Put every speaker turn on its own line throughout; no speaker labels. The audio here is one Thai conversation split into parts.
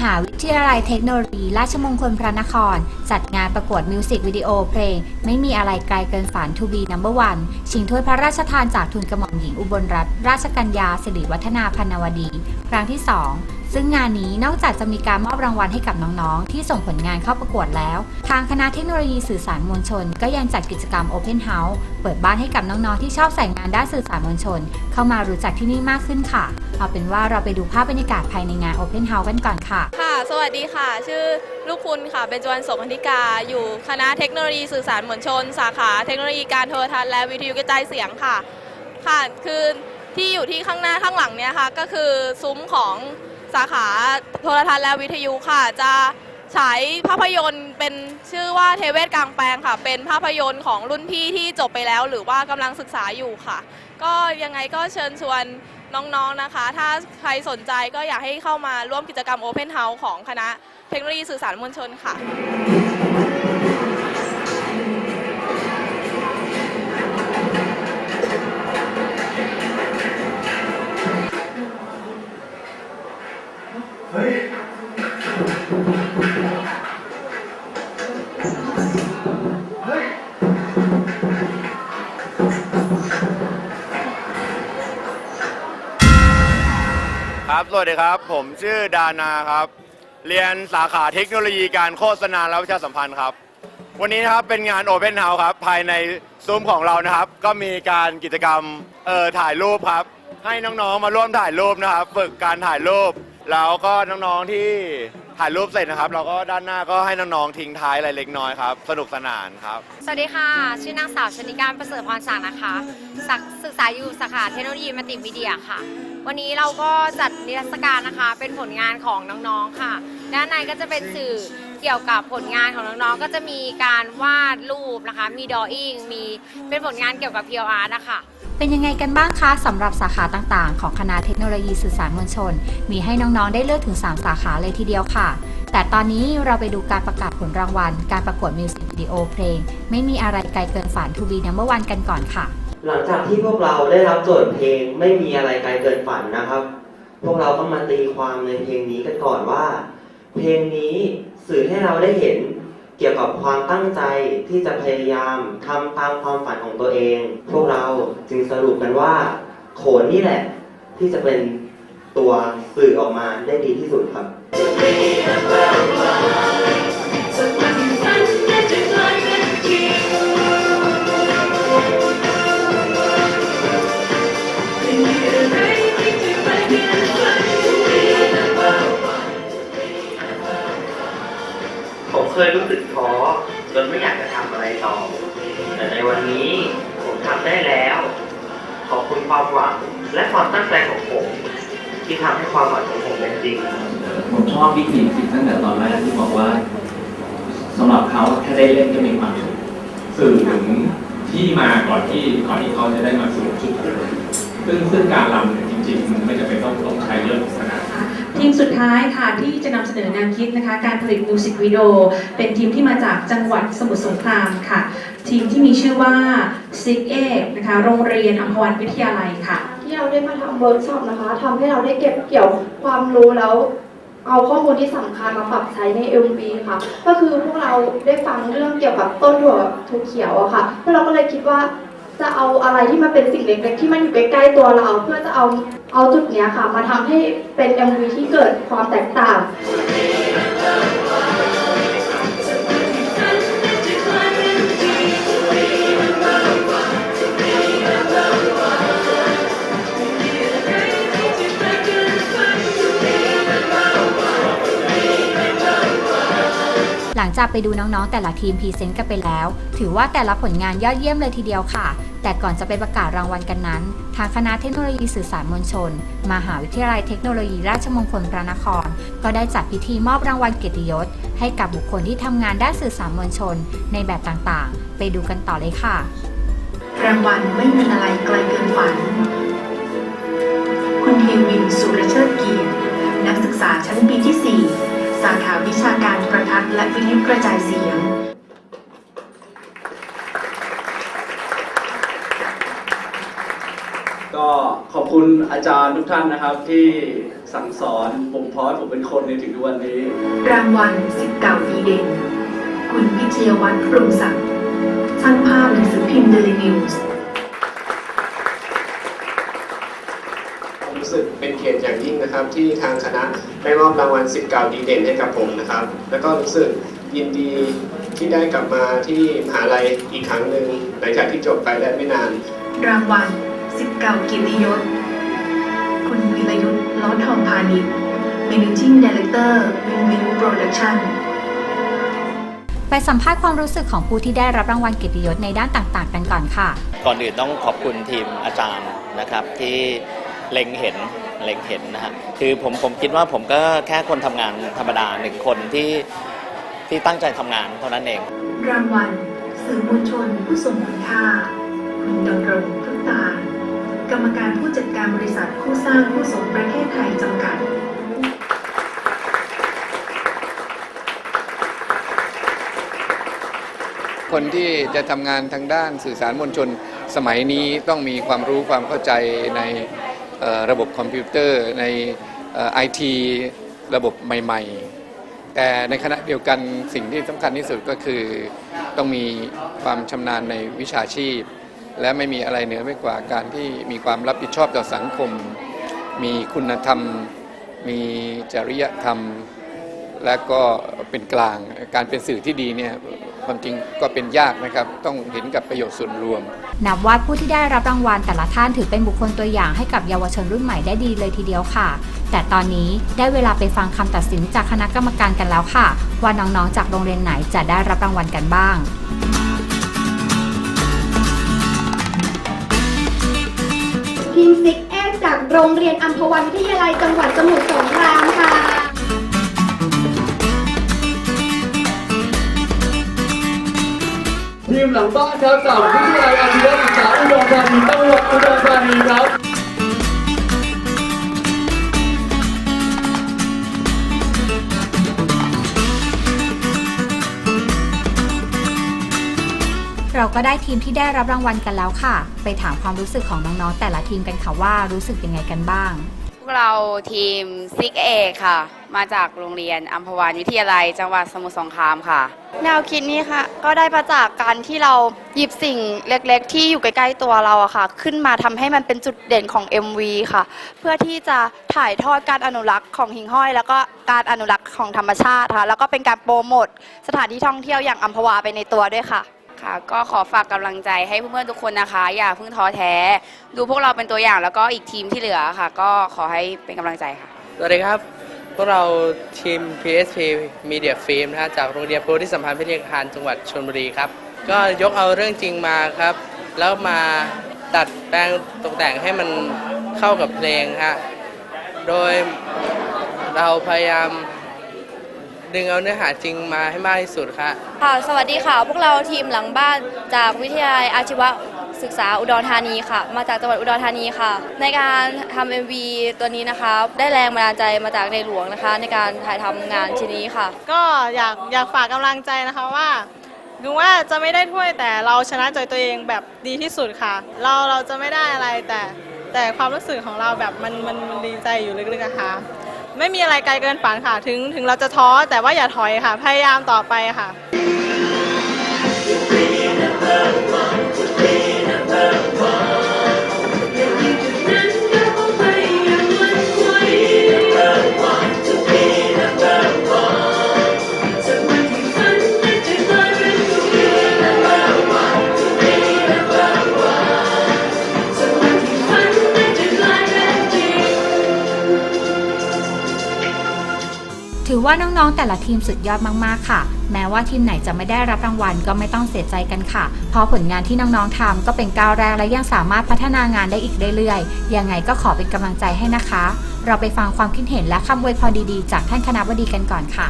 หาวิทยาลัยเทคโนโลยี ราชมงคลพระนคร จัดงานประกวดมิวสิกวิดีโอเพลง ไม่มีอะไรไกลเกินฝัน To be number one ชิงถ้วยพระราชทานจากทุนกระหม่อมหญิงอุบลรัตนราชกัญญาสิริวัฒนาพันวดี ครั้งที่ 2ซึ่งงานนี้นอกจากจะมีการมอบรางวัลให้กับน้องๆ ที่ส่งผลงานเข้าประกวดแล้ว ทางคณะเทคโนโลยีสื่อสารมวลชน ก็ยังจัดกิจกรรม Open House เปิดบ้านให้กับน้องๆ ที่ชอบใส่งานด้านสื่อสารมวลชน เข้ามารู้จักที่นี่มากขึ้นค่ะ เอาเป็นว่าเราไปดูภาพบรรยากาศภายในงาน Open House กันก่อนค่ะ
ค่ะ สวัสดีค่ะ ชื่อลูกคุณค่ะ เป็นจวนสมพันธิกา อยู่คณะเทคโนโลยีสื่อสารมวลชน สาขาเทคโนโลยีการโทรทัศน์และวิทยุกระจายเสียงค่ะ ค่ะคือที่อยู่ที่ข้างหน้าข้างหลังเนี่ยค่ะ ก็คือซุ้มของสาขาโทรทัศน์และวิทยุค่ะ จะฉายภาพยนตร์เป็นชื่อว่าเทเวศกลางแปลงค่ะ เป็นภาพยนตร์ของรุ่นพี่ที่จบไปแล้ว หรือว่ากำลังศึกษาอยู่ค่ะ ก็ยังไงก็เชิญชวน น้องๆนะคะ ถ้าใครสนใจก็อยากให้เข้ามาร่วมกิจกรรม Open House ของคณะเทคโนโลยีสื่อสารมวลชนค่ะ
ครับ สวัสดีครับ ผมชื่อดานาครับ เรียนสาขาเทคโนโลยีการโฆษณาและประชาสัมพันธ์ครับ วันนี้นะครับเป็นงาน Open House ครับ ภายในซุ้มของเรานะครับ ก็มีการกิจกรรมเอ่อถ่ายรูปครับ ให้น้องๆมาร่วมถ่ายรูปนะครับ ฝึกการถ่ายรูป แล้วก็น้องๆที่ถ่ายรูปเสร็จนะครับ เราก็ด้านหน้าก็ให้น้องๆทิ้งท้ายอะไรเล็กน้อยครับ สนุกสนานครับ
สวัสดีค่ะ ชื่อนางสาวชนิการประเสริฐพรศักดิ์นะคะศึกศึกษาอยู่สาขาเทคโนโลยีมัลติมีเดียค่ะ วันนี้เราก็จัดนิทรรศการนะคะ เป็นผลงานของน้องๆค่ะ ด้านในก็จะเป็นสื่อเกี่ยวกับผลงานของน้องๆ ก็จะมีการวาดรูปนะคะ มีดออิงมีเป็นผลงานเกี่ยวกับ p พีอาร์นะคะ
เป็นยังไงกันบ้างคะสำหรับสาขาต่างๆ ของคณะเทคโนโลยีสื่อสารมวลชน มีให้น้องๆ ได้เลือกถึง 3 สาขาเลยทีเดียวค่ะ แต่ตอนนี้เราไปดูการประกาศผลรางวัล การประกวดมิวสิกวิดีโอเพลง ไม่มีอะไรไกลเกินฝัน To be number one กันก่อนค่ะ
หลังจากที่พวกเราได้รับโจทย์เพลงไม่มีอะไรไกลเกินฝันนะครับ พวกเราต้องมาตีความในเพลงนี้กันก่อนว่า เพลงนี้สื่อให้เราได้เห็นเกี่ยวกับความตั้งใจที่จะพยายามทำตามความฝันของตัวเอง พวกเราจึงสรุปกันว่า โขนนี่แหละ ที่จะเป็นตัวสื่อออกมาได้ดีที่สุดครับ และความตั้งใจของผม ที่ทำให้ความฝันของผมเป็นจริง
ผมชอบวิธีคิดตั้งแต่ตอนแรกที่บอกว่าสำหรับเขาแค่ได้เล่นก็มีความสุขสื่อถึงที่มาก่อนที่ก่อนที่เขาจะได้มาสู่จุดนั้นซึ่งซึ่งการรำเนี่ยจริงๆมันไม่จำเป็นต้องต้องใช้เรื่องขนาดนั้น
ทีมสุดท้ายค่ะที่จะนำเสนอแนวคิดนะคะ การผลิตมิวสิกวิดีโอเป็นทีมที่มาจากจังหวัดสมุทรสงครามค่ะ ทีมที่มีชื่อว่า s i g a นะคะ โรงเรียนอัมพวันวิทยาลัยค่ะ
ที่เราได้มาทำเวิร์กช็อปนะคะทำให้เราได้เก็บเกี่ยวความรู้แล้ว เอาข้อมูลที่สำคัญมาปรับใช้ใน MV ค่ะ ก็คือพวกเราได้ฟังเรื่องเกี่ยวกับต้นถั่วถั่วเขียวอะค่ะพวกเราก็เลยคิดว่าจะเอาอะไรที่มันเป็นสิ่งเล็กๆที่มันอยู่ใกล้ๆตัวเรา เพื่อจะเอาเอาจุดเนี้ยค่ะ มาทำให้เป็น MV ที่เกิดความแตกต่า
ง จากไปดูน้องๆ แต่ละทีมพรีเซนต์กันไปแล้ว ถือว่าแต่ละผลงานยอดเยี่ยมเลยทีเดียวค่ะ แต่ก่อนจะไปประกาศรางวัลกันนั้น ทางคณะเทคโนโลยีสื่อสารมวลชน มหาวิทยาลัยเทคโนโลยีราชมงคลพระนคร ก็ได้จัดพิธีมอบรางวัลเกียรติยศ ให้กับบุคคลที่ทำงานด้านสื่อสารมวลชน ในแบบต่างๆ ไปดูกันต่อเลยค่ะ
รางวัลไม่มีอะไรไกลเกินฝัน คุณเทวินสุรเชิดเกียรตินักศึกษาชั้นปีที่ 4 สาขาวิชาการโทรทัศน์และวิทยุกระจายเสียง
ก็ขอบคุณอาจารย์ทุกท่านนะครับที่สั่งสอนผมพอให้ผมเป็นคนในถึงทุกวันนี้
รางวัลสิทธิ์เก่าดีเด่น คุณวิทยาวัฒน์ปรุงศักดิ์ช่างภาพหนังสือพิมพ์เดลินิวส์
ผมรู้สึกเป็นเกี ยรติอย่างยิ่งนะครับ ที่ทางคณะได้มอบรางวัลสิทธิ์เก่าดีเด่นให้กับผมนะครับ แล้วก็รู้สึกยินดีที่ได้กลับมาที่มหาลัยอีกครั้งหนึ่งหลังจากที่จบไปได้ไม่นาน
รางวัลสิทธิ์เก่าเกียรติยศ คุณวิรยุทธ์ล้อทองพาณิชย์ Managing Director วินวินโปรดักชั่น
ไปสัมภาษณ์ความรู้สึกของผู้ที่ได้รับรางวัลเกียรติยศในด้านต่างๆ กันก่อนค่ะ
ก่อนอื่นต้องขอบคุณทีมอาจารย์นะครับที่เล็งเห็น เล็งเห็นนะฮะคือผมผมคิดว่าผมก็แค่คนทำงานธรรมดาหนึ่งคนที่ที่ตั้งใจทำงานเท่านั้นเอง
รางวัลสื่อมวลชนผู้ทรงคุณค่าคุณดำรงพุตานกรรมการผู้จัดการบริษัทคู่สร้างคู่สมประเทศไทยจำกัด
คนที่จะทำงานทางด้านสื่อสารมวลชน สมัยนี้ต้องมีความรู้ความเข้าใจในเอ่อ ระบบคอมพิวเตอร์ในไอทีระบบใหม่ ๆ แต่ในขณะเดียวกันสิ่งที่สำคัญที่สุดก็คือต้องมีความชำนาญในวิชาชีพ และไม่มีอะไรเหนือไปกว่าการที่มีความรับผิดชอบต่อสังคม มีคุณธรรม มีจริยธรรม และก็เป็นกลางการเป็นสื่อที่ดีเนี่ย ความจริงก็เป็นยากนะครับ ต้องเห็นกับประโยชน์ส่วนรวม
นับว่าผู้ที่ได้รับรางวัลแต่ละท่านถือเป็นบุคคลตัวอย่างให้กับเยาวชนรุ่นใหม่ได้ดีเลยทีเดียวค่ะ แต่ตอนนี้ได้เวลาไปฟังคำตัดสินจากคณะกรรมการกันแล้วค่ะ ว่าน้องๆจากโรงเรียนไหนจะได้รับรางวัลกันบ้าง
ทีมซิกเอจากโรงเรียนอัมพวันวิทยาลัยจังหวัดสมุทรสงครามค่ะ
ทีมหลังบ้านครับจากวิทยาลัยอาชีวศึกษาอุดรธานีจังหวัดอุดรธานีครับ
เราก็ได้ทีมที่ได้รับรางวัลกันแล้วค่ะ ไปถามความรู้สึกของน้องๆแต่ละทีมกันค่ะว่ารู้สึกยังไงกันบ้าง
เราทีมซิกเอค่ะ มาจากโรงเรียนอัมพวานวิทยาลัย จังหวัดสมุทรสงครามค่ะ แนวคิดนี้ค่ะ ก็ได้มาจากการที่เราหยิบสิ่งเล็กๆ ที่อยู่ใกล้ๆตัวเราอะค่ะ ขึ้นมาทำให้มันเป็นจุดเด่นของ MV ค่ะ เพื่อที่จะถ่ายทอดการอนุรักษ์ของหิ่งห้อย แล้วก็การอนุรักษ์ของธรรมชาติค่ะแล้วก็เป็นการโปรโมทสถานที่ท่องเที่ยวอย่างอัมพวาไปในตัวด้วยค่ะ ค่ะ ก็ขอฝากกำลังใจให้เพื่อนๆทุกคนนะคะ อย่าเพิ่งท้อแท้ ดูพวกเราเป็นตัวอย่างแล้วก็อีกทีมที่เหลือค่ะ ก็ขอให้เป็นกำลังใจค่ะ
สวัสดีครับ พวกเราทีม PSP Media Film นะฮะจากโรงเรียนโพธิสัมพันธ์พิทยาคารจังหวัดชลบุรีครับ ก็ยกเอาเรื่องจริงมาครับ แล้วมาตัดแปลงตกแต่งให้มันเข้ากับเพลงฮะ โดยเราพยายาม ดึงเอาเนื้อหาจริงมาให้มากที่สุดครับ
ค่ะ สวัสดีค่ะ พวกเราทีมหลังบ้านจากวิทยาลัยอาชีวศึกษาอุดรธานีค่ะ มาจากจังหวัดอุดรธานีค่ะ ในการทำ MV ตัวนี้นะคะ ได้แรงบันดาลใจมาจากในหลวงนะคะ ในการถ่ายทำงานชิ้นนี้ค่ะ
ก็อยากอยากฝากกำลังใจนะคะว่าถึงว่าจะไม่ได้ถ้วยแต่เราชนะใจตัวเองแบบดีที่สุดค่ะ เราเราจะไม่ได้อะไรแต่แต่ความรู้สึกของเราแบบมันมันมันดีใจอยู่ลึกๆนะคะ ไม่มีอะไรไกลเกินฝันค่ะ ถึงถึงเราจะท้อแต่ว่าอย่าถอยค่ะ พยายามต่อไปค่ะ
ว่าน้องๆแต่ละทีมสุดยอดมากๆค่ะ แม้ว่าทีมไหนจะไม่ได้รับรางวัลก็ไม่ต้องเสียใจกันค่ะ เพราะผลงานที่น้องๆทำก็เป็นก้าวแรกและยังสามารถพัฒนางานได้อีกเรื่อยๆ ยังไงก็ขอเป็นกำลังใจให้นะคะ เราไปฟังความคิดเห็นและคำอวยพรดีๆ จากท่านคณะบดีกันก่อนค่ะ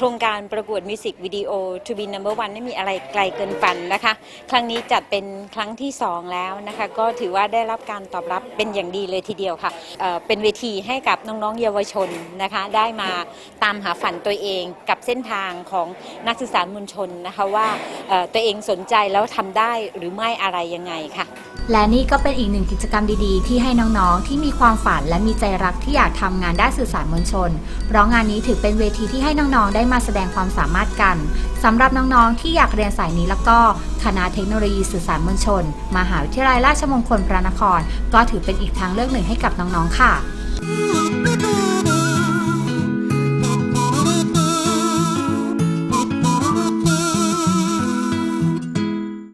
ครงการประกวดมิวสิกวิดีโอ To be number one ไม่มีอะไรไกลเกินฝันนะคะ ครั้งนี้จัดเป็นครั้งที่ 2 แล้วนะคะ ก็ถือว่าได้รับการตอบรับเป็นอย่างดีเลยทีเดียวค่ะเเป็นเวทีให้กับน้องๆเยาวชนนะคะ ได้มาตามหาฝันตัวเองกับเส้นทางของนักศึกษามวลชนนะคะว่าตัวเองสนใจแล้วทำได้หรือไม่อะไรยังไงค่ะ
และนี่ก็เป็นอีกหนึ่งกิจกรรมดีๆ ที่ให้น้องๆ ที่มีความฝันและมีใจรักที่อยากทำงานด้านสื่อสารมวลชน เพราะงานนี้ถือเป็นเวทีที่ให้น้องๆ ได้มาแสดงความสามารถกันสำหรับน้องๆ ที่อยากเรียนสายนี้แล้วก็คณะเทคโนโลยีสื่อสารมวลชน มหาวิทยาลัยราชมงคลพระนคร ก็ถือเป็นอีกทางเลือกหนึ่งให้กับน้องๆค่ะ